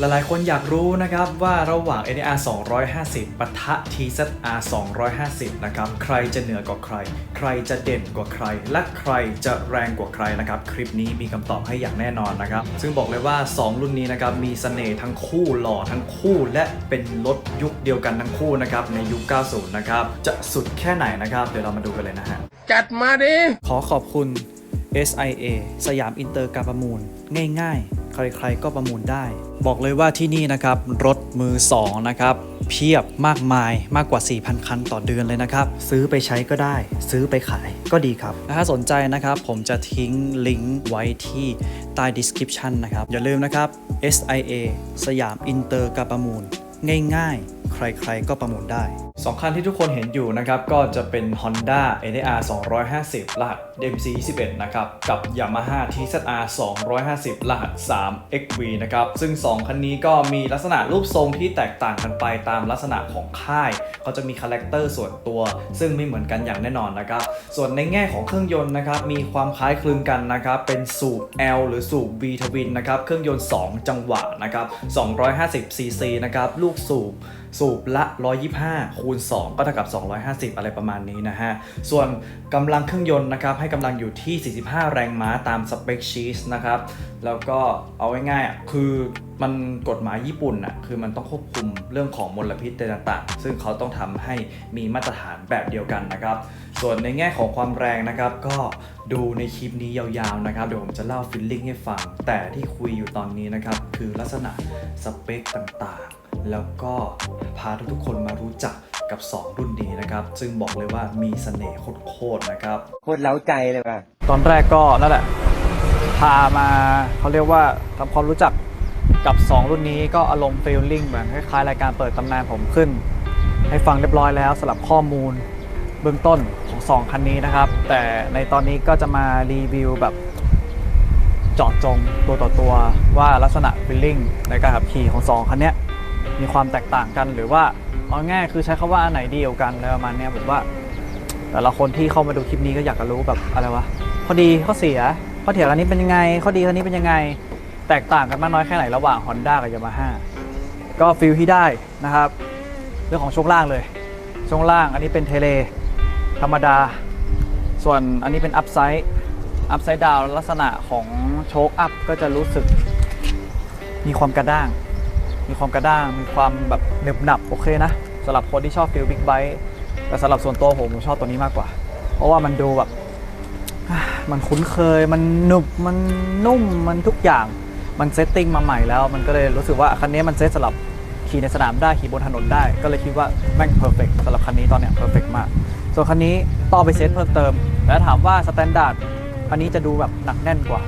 หลายๆ คนอยากรู้นะครับว่าระหว่าง NAR 250ปะทะ TZR 250 นะครับ ใครจะเหนือกว่าใคร ใครจะเด่นกว่าใคร และใครจะแรงกว่าใครนะครับ คลิปนี้มีคำตอบให้อย่างแน่นอนนะครับ ซึ่งบอกเลยว่า 2 รุ่นนี้นะครับ มีเสน่ห์ทั้งคู่หล่อทั้งคู่ และเป็นรถยุคเดียวกันทั้งคู่นะครับ ในยุค 90 นะครับ จะสุดแค่ไหนนะครับ เดี๋ยวเรามาดูกันเลยนะฮะ จัดมาดิ ขอขอบคุณ SIA สยามอินเตอร์การประมูล ง่ายๆ ใครๆก็ประมูลได้ บอกเลยว่าที่นี่นะครับ รถมือ 2 นะครับ เพียบมากมายมากกว่า 4,000 คันต่อเดือนเลยนะครับ ซื้อไปใช้ก็ได้ ซื้อไปขายก็ดีครับ ถ้าสนใจนะครับ ผมจะทิ้งลิงก์ไว้ที่ใต้ description นะครับ อย่าลืมนะครับ SIA สยามอินเตอร์การประมูล ง่ายๆ ใครๆก็ประมูลได้ สองคันที่ทุกคนเห็นอยู่นะครับ ก็จะเป็น Honda NAR 250รหัส MC21 นะครับ กับ Yamaha TZR 250รหัส 3 XV นะครับ ซึ่ง 2 คันนี้ก็มีลักษณะรูปทรงที่แตกต่างกันไปตามลักษณะของค่ายเขาจะมีคาแรคเตอร์ส่วนตัว ซึ่งไม่เหมือนกันอย่างแน่นอนนะครับ ส่วนในแง่ของเครื่องยนต์นะครับ มีความคล้ายคลึงกันนะครับ เป็นสูบ L หรือสูบ V Twin นะครับ เครื่องยนต์ 2 จังหวะนะครับ250 cc นะครับ ลูกสูบ สูบละ 125คูณ 2 ก็เท่ากับ 250 อะไรประมาณนี้นะฮะ ส่วนกำลังเครื่องยนต์นะครับ ให้กำลังอยู่ที่ 45 แรงม้าตามสเปคชีสนะครับ แล้วก็เอาง่ายๆอะคือมันกฎหมายญี่ปุ่นอะคือมันต้องควบคุมเรื่องของมลพิษต่างๆ ซึ่งเขาต้องทำให้มีมาตรฐานแบบเดียวกันนะครับ ส่วนในแง่ของความแรงนะครับ ก็ดูในคลิปนี้ยาวๆนะครับ เดี๋ยวผมจะเล่าฟิลลิ่งให้ฟัง แต่ที่คุยอยู่ตอนนี้นะครับ คือลักษณะสเปคต่างๆ แล้วก็พาทุกๆคนมารู้จัก กับ 2 รุ่นนี้นะครับ ซึ่งบอกเลยว่ามีเสน่ห์โคตรๆนะครับ โคตรเล้าใจเลยว่ะ ตอนแรกก็นั่นแหละ พามาเขาเรียกว่าทำความรู้จักกับ 2 รุ่นนี้ก็อารมณ์ฟีลลิ่งแบบคล้ายๆรายการเปิดตำนานผมขึ้น ให้ฟังเรียบร้อยแล้วสำหรับข้อมูลเบื้องต้นของ 2 คันนี้นะครับ แต่ในตอนนี้ก็จะมารีวิวแบบเจาะจงตัวต่อตัวว่าลักษณะฟีลลิ่งในการขับขี่ของ 2 คันเนี้ย มีความแตกต่างกันหรือว่าเอาง่ายคือใช้คาว่าอันไหนดีกว่ากันอะไรประมาณนี้ผมว่า แต่ละคนที่เข้ามาดูคลิปนี้ก็อยากจะรู้แบบอะไรวะข้อดีข้อเสียข้อเถียงอันนี้เป็นยังไงข้อดีข้อนี้เป็นยังไง แตกต่างกันมากน้อยแค่ไหนระหว่าง Honda กับ Yamaha ก็ฟิลที่ได้นะครับ เรื่องของช่วงล่างเลยช่วงล่างอันนี้เป็นเทเล ธรรมดา ส่วนอันนี้เป็นอัพไซด์อัพไซด์ดาวลักษณะของโชคอัพก็จะรู้สึกมีความกระด้าง มีความกระด้าง มีความแบบหนึบหนับโอเคนะสำหรับคนที่ชอบฟิลบิ๊กไบค์แต่สำหรับส่วนตัวผมผมชอบตัวนี้มากกว่า เพราะว่ามันดูแบบมันคุ้นเคยมันหนุบมันนุ่มมันทุกอย่างมันเซตติ้งมาใหม่แล้ว มันก็เลยรู้สึกว่าคันนี้มันเซตสำหรับขี่ในสนามได้ขี่บนถนนได้ ก็เลยคิดว่าแม่งเพอร์เฟกสำหรับคันนี้ตอนเนี้ยเพอร์เฟกมาก ส่วนคันนี้ต้องไปเซตเพิ่มเติม แล้วถามว่าสแตนดาร์ดคันนี้จะดูแบบหนักแน่นกว่า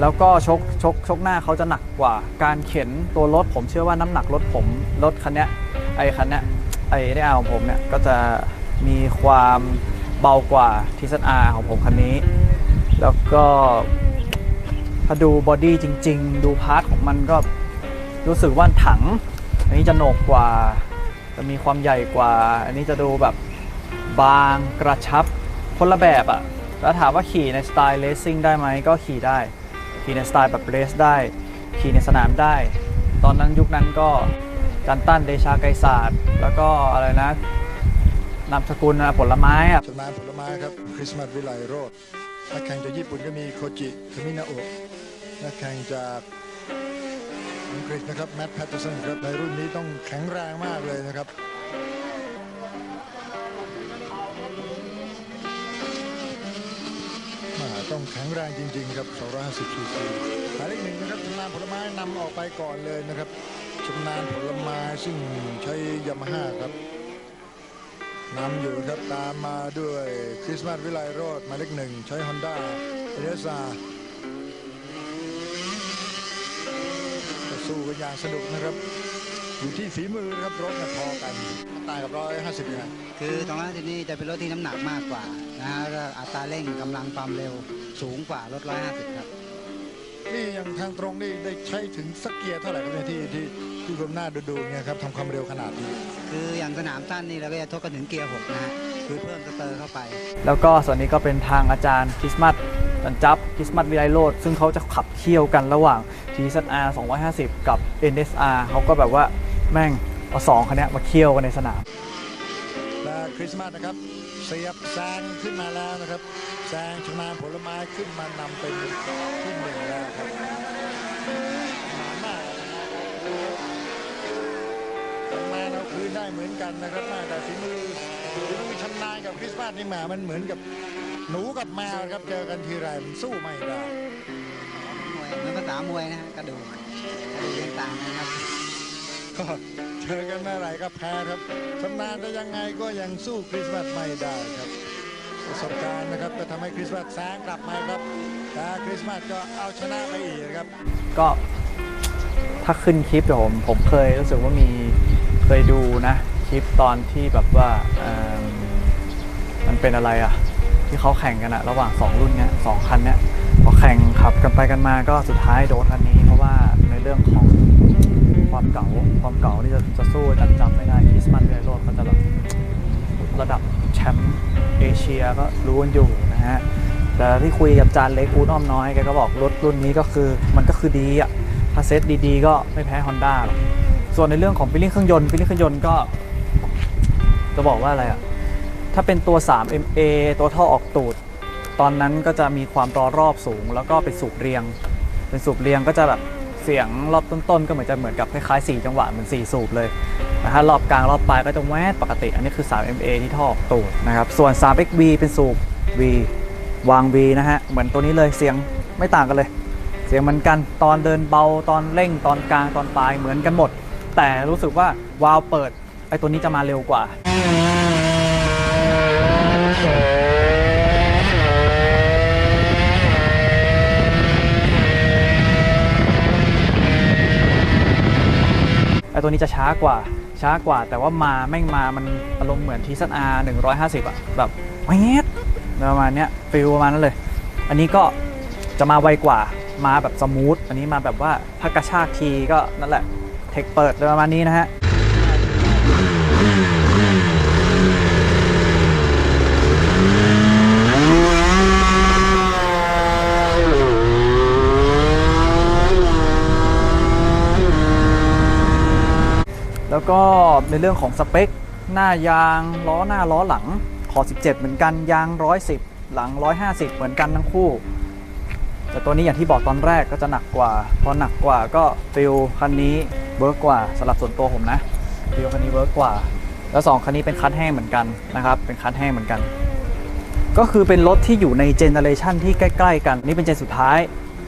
แล้วก็ชกชกชกหน้าเขาจะหนักกว่าการเข็นตัวรถผมเชื่อว่าน้ำหนักรถผมรถคันนี้ไอ้คันนี้ไอ้ได้อาของผมเนี่ยก็จะมีความเบากว่า TZR ของผมคันนี้ แล้วก็ถ้าดูบอดี้จริง ๆ ดูพาร์ทของมันก็รู้สึกว่าถัง อันนี้จะโหนกกว่า จะมีความใหญ่กว่า อันนี้จะดูแบบบางกระชับคนละแบบอะแล้วถามว่าขี่ในสไตล์เลสซิ่งได้ไหมก็ขี่ได้ ขี่ในสไตล์แบบเรสได้ ขี่ในสนามได้ ตอนนั้นยุคนั้นก็จันตันเดชาไกรศาสตร์ แล้วก็อะไรนะนามสกุลผลไม้อะชนาญผลไม้ครับคริสต์มาสวิไลโรดนักแข่งจากญี่ปุ่นก็มีโคจิคามินาโอะนักแข่งจากอังกฤษนะครับแมตต์แพตเทอร์สันครับในรุ่นนี้ต้องแข็งแรงมากเลยนะครับ ข็งแรงจริง ๆ ครับ250ซีซีหมายเลขหนึ่งนะครับชำนาญผลไม้นำออกไปก่อนเลยนะครับชำนาญผลไม้ซึ่งใช้ยามาฮ่าครับนำอยู่ครับตามมาด้วยคริสต์มาสวิไลโรดหมายเลขหนึ่งใช้ฮอนด้าเอเดซาสู้กันอย่างสนุกนะครับ อยู่ที่ฝีมือนะครับรถเนี่ยพอกันตายกับร้อยห้าสิบยังไงคือตรงนั้นที่นี่จะเป็นรถที่น้ำหนักมากกว่านะฮะแล้วอัตราเร่งกำลังความเร็วสูงกว่ารถ150ครับ นี่ยังทางตรงนี่ได้ใช้ถึงสักเกียร์เท่าไหร่ครับเนี่ยที่ที่ที่ผมหน้าดูๆเนี่ยครับทำความเร็วขนาดนี้คืออย่างสนามสั้นนี่เราก็จะทดกันถึงเกียร์6นะฮะคือเพิ่มสเตอร์เข้าไป แล้วก็ส่วนนี้ก็เป็นทางอาจารย์คริสต์มาสจันจับคริสมัสวิไลโรดซึ่งเขาจะขับเคี่ยวกันระหว่าง GSR 250 กับ NSR เขาก็แบบว่า แม่งเอาสองคันเนี้ยมาเคี่ยวกันในสนามและคริสต์มาสนะครับเสียบแซงขึ้นมาแล้วนะครับแซงชำนาญผลไม้ขึ้นมานำเป็นที่หนึ่งแล้วครับหมานมากชำนาญเอาคืนได้เหมือนกันนะครับแม่แต่ฝีมือฝีมือชำนาญกับคริสต์มาสนี่แหมามันเหมือนกับหนูกับแมวครับเจอกันทีไรมันสู้ไม่ได้มวยเหมือนภาษามวยนะฮะกระดูกกระดูกยังต่างกันครับ ก็เจอกันเมื่อไหร่ก็แพ้ครับชำนาญจะยังไงก็ยังสู้คริสต์มาสไม่ได้ครับ ประสบการณ์นะครับจะทำให้คริสต์มาสแซงกลับมาครับแต่คริสต์มาสก็เอาชนะไปอีกครับ ก็ถ้าขึ้นคลิปเดี๋ยวผม ผมเคยรู้สึกว่ามีเคยดูนะคลิปตอนที่แบบว่ามมันเป็นอะไรอะที่เขาแข่งกันอะระหว่าง 2 รุ่นเนี้ยสองคันเนี้ยพอแข่งขับกันไปกันมาก็สุดท้ายโดนคันนี้เพราะว่าในเรื่องของ ความเก่า ความเก่านี่จะจะสู้จันจับไม่ได้คริสมันเวโรดเขาจะแบบระดับแชมป์เอเชียก็รู้กันอยู่นะฮะแต่ที่คุยกับจานเล็กอูน้อมน้อยแกก็บอกรถรุ่นนี้ก็คือมันก็คือดีอะถ้าเซตดีๆ ก็ไม่แพ้ Honda หรอกส่วนในเรื่องของฟิลลิ่งเครื่องยนต์ฟิลลิ่งเครื่องยนต์ก็จะบอกว่าอะไรอะถ้าเป็นตัว 3MA ตัวท่อออกตูด ตอนนั้นก็จะมีความรอรอบสูง แล้วก็เป็นสูบเรียง เป็นสูบเรียงก็จะแบบ เสียงรอบต้นๆ ก็เหมือนจะเหมือนกับคล้ายๆ 4 จังหวะเหมือน 4 สูบเลยแต่ถ้ารอบกลางรอบปลายก็จะแวดปกติ อันนี้คือ 3MA ที่ท่อออกตูดนะครับ ส่วน 3XV เป็นสูบ V วาง V นะฮะ เหมือนตัวนี้เลยเสียงไม่ต่างกันเลย เสียงเหมือนกันตอนเดินเบาตอนเร่งตอนกลางตอนปลายเหมือนกันหมด แต่รู้สึกว่าวาล์วเปิดไอตัวนี้จะมาเร็วกว่า ไอตัว นี้จะช้ากว่าช้ากว่า แต่ว่ามาแม่งมามันอารมณ์เหมือนทีซันอาร์หนึ่งร้อยห้าสิบอะแบบแวดประมาณเนี้ยฟิลประมาณนั้นเลย อันนี้ก็จะมาไวกว่ามาแบบสมูทอันนี้มาแบบว่าถ้ากระชากทีก็นั่นแหละเทคเปิดประมาณนี้นะฮะ แล้วก็ในเรื่องของสเปค หน้ายางล้อหน้าล้อหลังขอ 17 เหมือนกันยาง 110 หลัง 150 เหมือนกันทั้งคู่ แต่ตัวนี้อย่างที่บอกตอนแรกก็จะหนักกว่า พอหนักกว่าก็ฟิลคันนี้เวิร์กกว่าสำหรับส่วนตัวผมนะฟิลคันนี้เวิร์กกว่า แล้วสองคันนี้เป็นคันแห้งเหมือนกันนะครับเป็นคันแห้งเหมือนกัน ก็คือเป็นรถที่อยู่ในเจเนอเรชันที่ใกล้ ๆ กัน นี่เป็นเจนสุดท้าย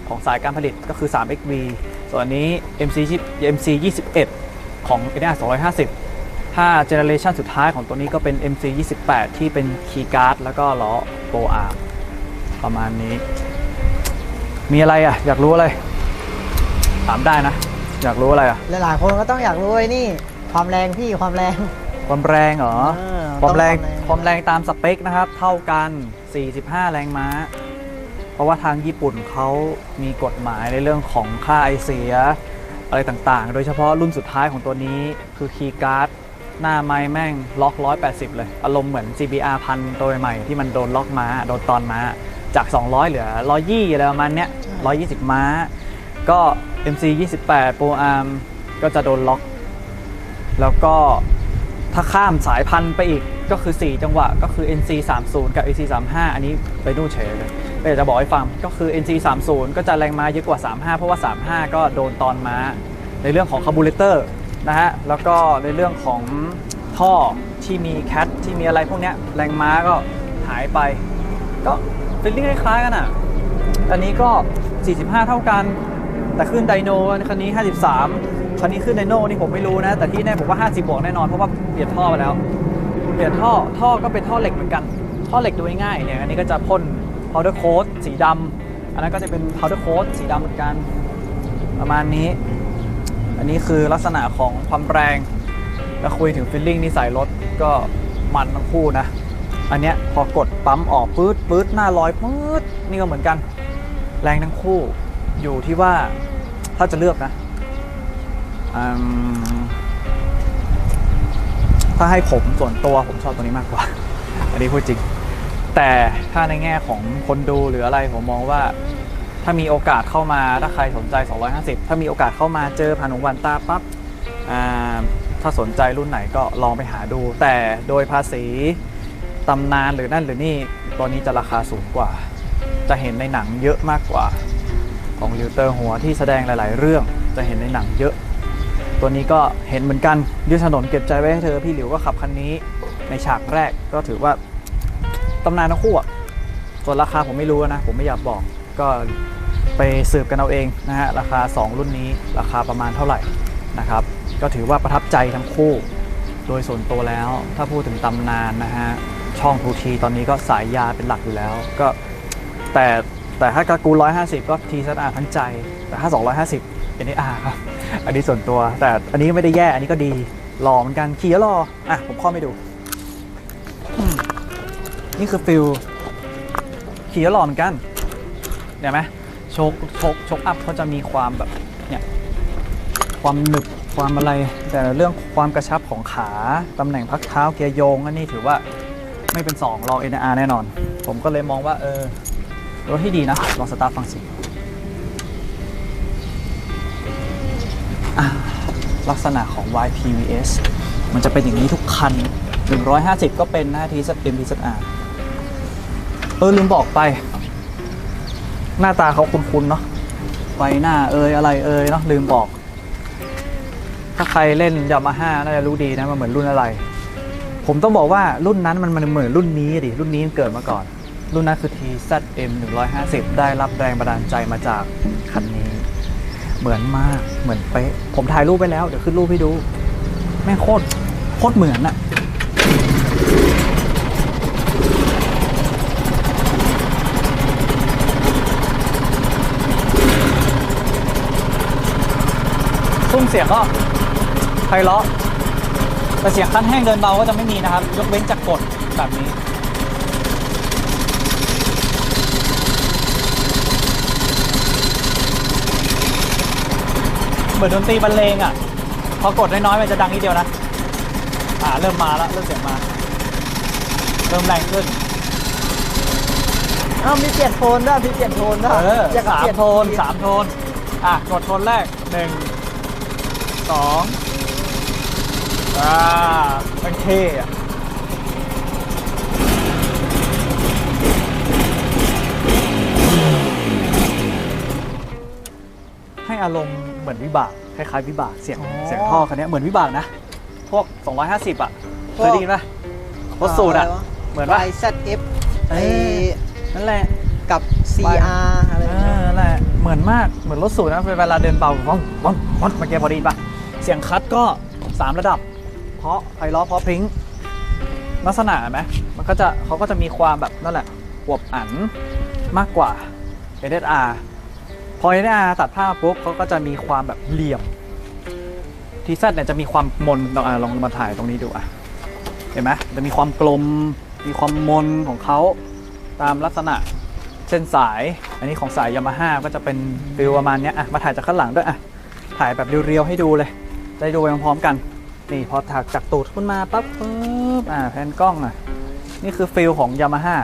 ของสายการผลิตก็คือ 3XV ส่วนอันนี้ MC 20 MC 21 ของ NR 250 ถ้าเจเนอเรชันสุดท้ายของตัวนี้ก็เป็น MC 28ที่เป็นคีย์การ์ดแล้วก็ล้อโปรอาร์มประมาณนี้ มีอะไรอะ อยากรู้อะไร ถามได้นะ อยากรู้อะไรอะ หลายๆคนก็ต้องอยากรู้ไอ้นี่ ความแรงพี่ความแรง ความแรงเหรอ เออความแรงต้องความแรงตามสเปคนะครับ เท่ากัน 45 แรงม้า เพราะว่าทางญี่ปุ่นเขามีกฎหมายในเรื่องของค่าไอเสีย อะไรต่างๆ โดยเฉพาะรุ่นสุดท้ายของตัวนี้คือคีย์การ์ดหน้าไม้แม่งล็อก 180 เลย อารมณ์เหมือน CBR พันตัวใหม่ที่มันโดนล็อกม้า โดนตอนม้า จาก 200 เหลือ 120อะไรประมาณเนี้ย120 ม้า ก็ MC 28 Pro Arm ก็จะโดนล็อก แล้วก็ถ้าข้ามสายพันธุ์ไปอีกก็คือ 4 จังหวะก็คือ NC 30กับ NC 35อันนี้ไปนู่นเฉยเลย ก็อยากจะบอกให้ฟังก็คือ NC 30 ก็จะแรงม้าเยอะกว่า 35 เพราะว่า 35 ก็โดนตอนม้า ในเรื่องของคาร์บูเรเตอร์นะฮะแล้วก็ในเรื่องของท่อที่มีแคทที่มีอะไรพวกนี้แรงม้าก็หายไป ก็ฟีลลิ่งคล้ายกันอะอันนี้ก็ 45 เท่ากัน แต่ขึ้นไดโนคันนี้ 53 คันนี้ขึ้นไดโนนี่ผมไม่รู้นะ แต่ที่แน่ผมว่า 50 บวกแน่นอนเพราะว่าเปลี่ยนท่อไปแล้ว เปลี่ยนท่อท่อก็เป็นท่อเหล็กเหมือนกัน ท่อเหล็กดูง่ายๆเนี่ยอันนี้ก็จะพ่น powder coat สีดำอันนั้นก็จะเป็น powder coat สีดำเหมือนกันประมาณนี้ อันนี้คือลักษณะของความแรงแล้วคุยถึงฟีลลิ่งนิสัยรถก็มันทั้งคู่นะ อันเนี้ยพอกดปั๊มออกปื๊ดปื๊ดหน้าลอยปื๊ดนี่ก็เหมือนกัน แรงทั้งคู่อยู่ที่ว่าถ้าจะเลือกนะถ้าให้ผมส่วนตัวผมชอบตัวนี้มากกว่า อันนี้พูดจริง แต่ถ้าในแง่ของคนดูหรืออะไรผมมองว่า ถ้ามีโอกาสเข้ามาถ้าใครสนใจ 250 ถ้ามีโอกาสเข้ามาเจอผ่านหงวันตาปั๊บถ้าสนใจรุ่นไหนก็ลองไปหาดู แต่โดยภาษีตำนานหรือนั่นหรือนี่ตัวนี้จะราคาสูงกว่า จะเห็นในหนังเยอะมากกว่า ของลิวเตอร์หัวที่แสดงหลาย ๆ เรื่องจะเห็นในหนังเยอะ ตัวนี้ก็เห็นเหมือนกันยืดถนนเก็บใจไว้ให้เธอพี่หลิวก็ขับคันนี้ ในฉากแรกก็ถือว่า ตำนานทั้งคู่อะส่วนราคาผมไม่รู้นะ ผมไม่อยากบอก ก็ไปสืบกันเอาเองนะฮะ ราคา 2 รุ่นนี้ราคาประมาณเท่าไหร่นะครับ ก็ถือว่าประทับใจทั้งคู่ โดยส่วนตัวแล้ว ถ้าพูดถึงตำนานนะฮะ ช่องทูทีตอนนี้ก็สายยาเป็นหลักอยู่แล้ว ก็แต่แต่ถ้ากากู150 ก็ทีซัอาทั้งใจ แต่ถ้า 250 NAR ครับ อันนี้ส่วนตัว แต่อันนี้ไม่ได้แย่ อันนี้ก็ดี หล่อเหมือนกัน ขี่แล้วหล่ออะ ผมข้อไม่ดู นี่คือฟิลขี่แล้วหล่อเหมือนกันเห็นไหมโชกโชกโชกอัพเขาจะมีความแบบเนี่ยความหนึบความอะไร แต่เรื่องความกระชับของขาตำแหน่งพักเท้าเกียร์โยงอันนี้ถือว่าไม่เป็น2รอง NR แน่นอน ผมก็เลยมองว่าเออรถที่ดีนะ ลองสตาร์ทฟังเสิลักษณะของ YPVS มันจะเป็นอย่างนี้ทุกคัน 150 ก็เป็นหน้าทีสัก M ทีสัก R เออลืมบอกไป หน้าตาเขาคุ้นๆเนาะไฟหน้าเอยอะไรเอยเนาะลืมบอก ถ้าใครเล่นยามาฮ่าน่าจะรู้ดีนะมันเหมือนรุ่นอะไร ผมต้องบอกว่ารุ่นนั้นมันมันเหมือนรุ่นนี้ดิรุ่นนี้มันเกิดมาก่อน รุ่นนั้นคือ TZM 150 ได้รับแรงบันดาลใจมาจากคันนี้ เหมือนมากเหมือนเป๊ะผมถ่ายรูปไปแล้วเดี๋ยวขึ้นรูปให้ดู แม่งโคตรโคตรเหมือนอะ เสียงก็ไพเราะแต่เสียงคันแห้งเดินเบาก็จะไม่มีนะครับ ยกเว้นจากกดแบบนี้เหมือนดนตรีบรรเลงอะ พอกดน้อยๆมันจะดังนิดเดียวนะ อ่า เริ่มมาแล้ว เริ่มเสียงมา เริ่มแรงขึ้นอ้าวมีเปลี่ยนโทนด้วยมีเปลี่ยนโทนด้วยเอออยากกับสามเปลี่ยนโทนสามโทน อะ กดโทนแรกหนึ่ง สองอ่ามันเท่อะให้อารมณ์เหมือนวิบากคล้ายๆวิบากเสียงอ๋อเสียงท่อคันนี้ยเหมือนวิบากนะ พวก 250 อะ เคยได้ยินปะรถสูตรอะ เหมือนว่าไ ZF ไอ้นั่นแหละ กับ CR อะไรเออนั่นแหละ เหมือนมากเหมือนรถสูตรนะเวลาเดินเบาว่องว่องว่องเมื่อกี้พอดีปะเสียงคัดก็ 3 ระดับ เพราะไพเราะเพราะพริ้งลักษณะไหมมันก็จะเขาก็จะมีความแบบนั่นแหละอวบอันมากกว่า NSR พอ NSR ตัดผ้าปุ๊บเขาก็จะมีความแบบเหลี่ยมทีซเนี่ยจะมีความมนลองลองมาถ่ายตรงนี้ดูอะเห็นไหมจะมีความกลมมีความมนของเขาตามลักษณะ เส้นสาย อันนี้ของสายยามาฮ่าก็จะเป็นฟิลประมาณเนี้ยอะมาถ่ายจากข้างหลังด้วยอะถ่ายแบบเรียวๆให้ดูเลยได้ดูไปพร้อมๆกันนี่พอถักจากตูดขึ้นมาปั๊บปุ๊บอ่าแพนกล้องอะนี่คือฟิลของยามาฮ่า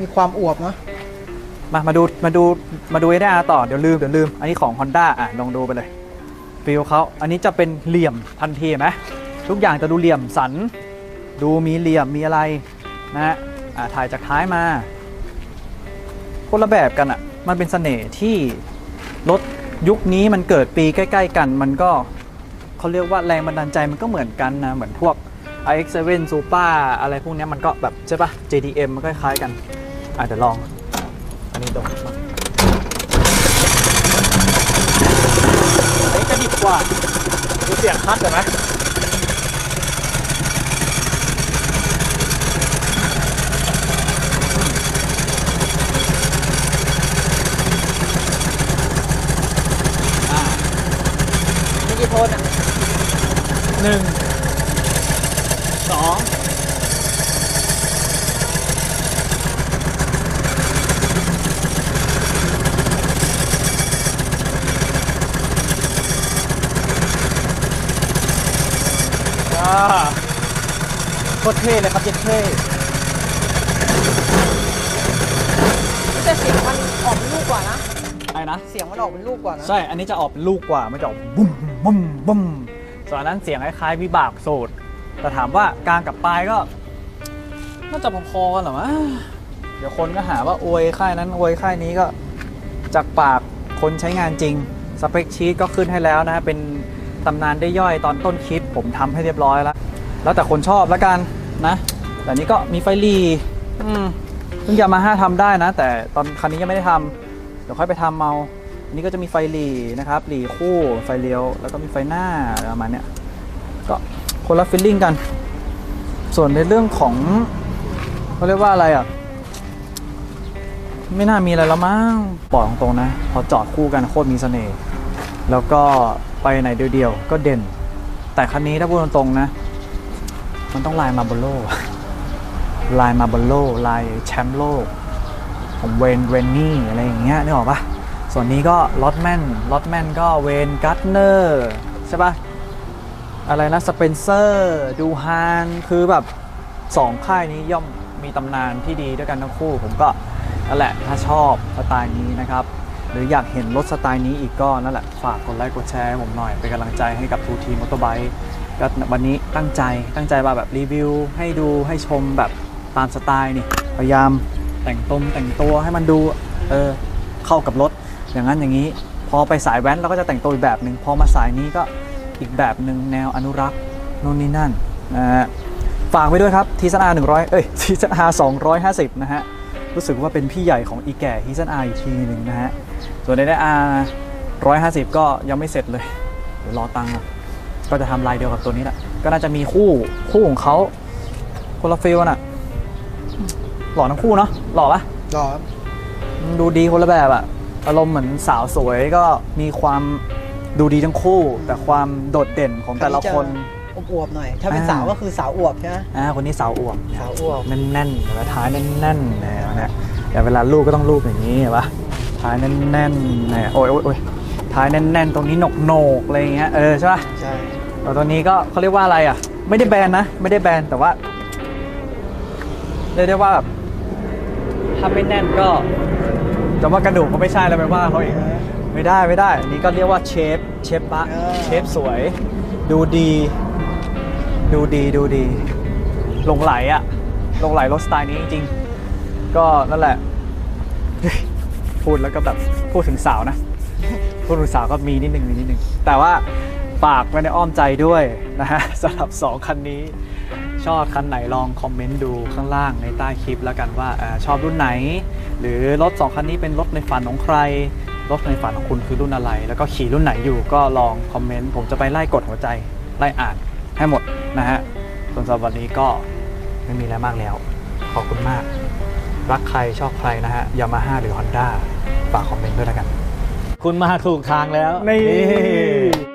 มีความอวบเนาะมามาดูมาดูมาดูไอ้ได้ต่อเดี๋ยวลืมเดี๋ยวลืม อันนี้ของ Honda อะลองดูไปเลยฟิลเขาอันนี้จะเป็นเหลี่ยมทันทีเห็นไหมทุกอย่างจะดูเหลี่ยมสัน ดูมีเหลี่ยมมีอะไรนะฮะอ่าถ่ายจากท้ายมา คนละแบบกันอะ่ะ มันเป็นเสน่ห์ที่รถยุคนี้มันเกิดปีใกล้ ๆ กัน มันก็เขาเรียกว่าแรงบันดาลใจมันก็เหมือนกันนะ เหมือนพวก iX7 Super อะไรพวกนี้มันก็แบบใช่ปะ JDM มันก็คล้ายกัน อะเดี๋ยวลอง อันนี้ดมอันนี้จะดิบกว่าดูเสียงคัดเห็นไหมกี่โทนอะ หนึ่งสองว้าโคตรเท่เลยครับเจ็ดเท่แต่เสียงมันออกเป็นลูกกว่านะไอ้นะ เสียงมันออกเป็นลูกกว่านะ ใช่ อันนี้จะออกเป็นลูกกว่า มันจะออกบุ้มบุ้มบุ้ม ส่วนอันนั้นเสียงคล้ายๆวิบากโสดแต่ถามว่ากลางกับปลายก็น่าจะพอๆกันเหรอวะเดี๋ยวคนก็หาว่าอวยค่ายนั้นอวยค่ายนี้ก็จากปากคนใช้งานจริงสเปคชีตก็ขึ้นให้แล้วนะเป็นตำนานได้ย่อยตอนต้นคลิป ผมทำให้เรียบร้อยแล้ว แล้วแต่คนชอบแล้วกันนะ แต่นี้ก็มีไฟลีอืมเพิ่งยามาฮ่าทำได้นะ แต่ตอนคันนี้ยังไม่ได้ทำเดี๋ยวค่อยไปทำเมา อันนี้ก็จะมีไฟหลีนะครับหลีคู่ไฟเลี้ยว แล้วก็มีไฟหน้าอะไรประมาณเนี้ยก็คนละฟิลลิ่งกัน ส่วนในเรื่องของเขาเรียกว่าอะไรอะไม่น่ามีอะไรแล้วมั้งบอกตรงๆนะ พอจอดคู่กันโคตรมีเสน่ห์แล้วก็ไปไหนเดียวๆก็เด่น แต่คันนี้ถ้าพูดตรงๆนะ มันต้องลายมาโบโลลายมาโบโลลายแชมป์โลกของเวนเวนนี่อะไรอย่างเงี้ยนึกออกปะ ส่วนนี้ก็ลอตแมนลอตแมนก็เวนกัตเนอร์ใช่ปะอะไรนะสเปนเซอร์ดูฮานคือแบบสองค่ายนี้ย่อมมีตำนานที่ดีด้วยกันทั้งคู่ ผมก็นั่นแหละถ้าชอบสไตล์นี้นะครับ หรืออยากเห็นรถสไตล์นี้อีกก็นั่นแหละ ฝากกดไลค์กดแชร์ให้ผมหน่อย เป็นกำลังใจให้กับทูทีมอเตอร์ไบค์ก็วันนี้ตั้งใจตั้งใจมาแบบรีวิว ให้ดูให้ชมแบบตามสไตล์นี่ พยายามแต่งตรงแต่งตัวให้มันดูเออเข้ากับรถ อย่างนั้นอย่างนี้พอไปสายแว้นเราก็จะแต่งตัวอีกแบบหนึ่งพอมาสายนี้ก็อีกแบบหนึ่งแนวอนุรักษ์นู่นนี่นั่นนะฮะฝากไว้ด้วยครับทีซันอาหนึ่งร้อยเอ้ยทีซันอาสองร้อยห้าสิบนะฮะรู้สึกว่าเป็นพี่ใหญ่ของอีแก่ฮีซันอาอีกทีหนึ่งนะฮะส่วนในอาร้อยห้าสิบก็ยังไม่เสร็จเลยเดี๋ยวรอตังค์ก่อนก็จะทำลายเดียวกับตัวนี้แหละก็น่าจะมีคู่คู่ของเขาคนละฟิลน่ะหล่อทั้งคู่เนาะหล่อปะหรอครับดูดีคนละแบบอะ อารมณ์เหมือนสาวสวยก็มีความดูดีทั้งคู่ แต่ความโดดเด่นของแต่ละคนอวบๆหน่อย ถ้าเป็นอ่าสาวก็คือสาวอวบใช่ไหมอ่าคนนี้สาวอวบสาวอวบแน่นๆเห็นไหมท้ายแน่นๆเนี่ยเนี่ยแต่เวลาลูกก็ต้องลูกอย่างนี้เห็นปะท้ายแน่นๆเนี่ยโอ้ยโอ้ยโอ้ยท้ายแน่นๆ ตรงนี้หนกๆอะไรอย่างเงี้ยเออใช่ปะใช่แต่ตัวนี้ก็เขาเรียกว่าอะไรอะ ไม่ได้แบนนะ ไม่ได้แบนแต่ว่าเรียกได้ว่าแบบถ้าไม่แน่นก็ จะว่ากระดูกก็ไม่ใช่แล้วไปว่าเขาเองไม่ได้ไม่ได้อันนี้ก็เรียกว่าเชฟเชฟบะเชฟสวย ดูดี ดูดีดูดีหลงไหลอะหลงไหลรถสไตล์นี้จริงๆ ก็นั่นแหละ พูดแล้วก็แบบพูดถึงสาวนะ พูดถึงสาวก็มีนิดนึงมีนิดนึงแต่ว่าฝากไว้ในอ้อมใจด้วยนะฮะสำหรับ 2 คันนี้ ชอบคันไหนลองคอมเมนต์ดูข้างล่างในใต้คลิปแล้วกันว่าเออชอบรุ่นไหน หรือรถ 2 คันนี้เป็นรถในฝันของใคร รถในฝันของคุณคือรุ่นอะไร แล้วก็ขี่รุ่นไหนอยู่ก็ลองคอมเมนต์ผมจะไปไล่กดหัวใจไล่อ่านให้หมดนะฮะส่วนสำหรับวันนี้ก็ไม่มีอะไรมากแล้ว ขอบคุณมาก รักใครชอบใครนะฮะยามาฮ่าหรือ Honda ฝากคอมเมนต์ด้วยแล้วกัน คุณมาถูกทางแล้วนี่